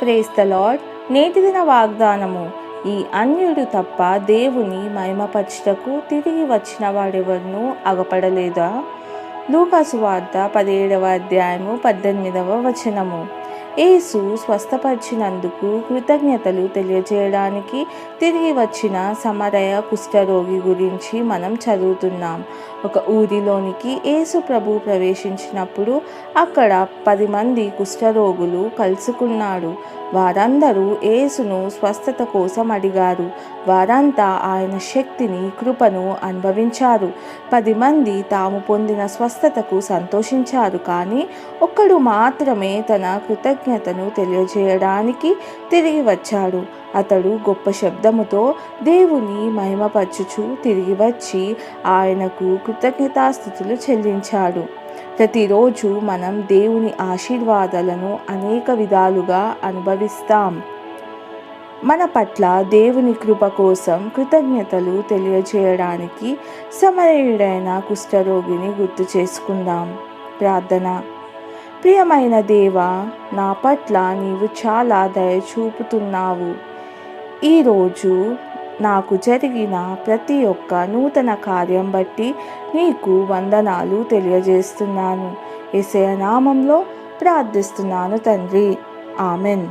Praise the lord నేటి దిన వాగ్దానము ఈ అన్యుడు తప్ప దేవుని మహిమపరచుటకు తిరిగి వచ్చిన వాడెవరినూ అగపడలేదా? లూకాసు వార్త పదిహేడవ అధ్యాయము పద్దెనిమిదవ వచనము. యేసు స్వస్థపరిచినందుకు కృతజ్ఞతలు తెలియజేయడానికి తిరిగి వచ్చిన సమరయ కుష్ఠరోగి గురించి మనం చదువుతున్నాం. ఒక ఊరిలోనికి యేసు ప్రభు ప్రవేశించినప్పుడు అక్కడ పది మంది కుష్ఠరోగులు కలుసుకున్నాడు వారందరూ యేసును స్వస్థత కోసం అడిగారు. వారంతా ఆయన శక్తిని కృపను అనుభవించారు. పది మంది తాము పొందిన స్వస్థతకు సంతోషించారు కానీ ఒక్కడు మాత్రమే తన కృతజ్ఞ కృతజ్ఞతను తెలియజేయడానికి తిరిగి వచ్చాడు. అతడు గొప్ప శబ్దముతో దేవుని మహిమపరచుచు తిరిగి వచ్చి ఆయనకు కృతజ్ఞతాస్థుతులు చెల్లించాడు. ప్రతిరోజు మనం దేవుని ఆశీర్వాదాలను అనేక విధాలుగా అనుభవిస్తాం. మన పట్ల దేవుని కృప కోసం కృతజ్ఞతలు తెలియజేయడానికి సమరయుడైన కుష్ఠరోగిని గుర్తు చేసుకుందాం. ప్రార్థన. ప్రియమైన దేవ నా పట్ల నీవు చాలా దయ చూపుతున్నావు. ఈరోజు నాకు జరిగిన ప్రతి ఒక్క నూతన కార్యం బట్టి నీకు వందనాలు తెలియజేస్తున్నాను. ఎసయ నామంలో ప్రార్థిస్తున్నాను తండ్రి. ఆమెన్.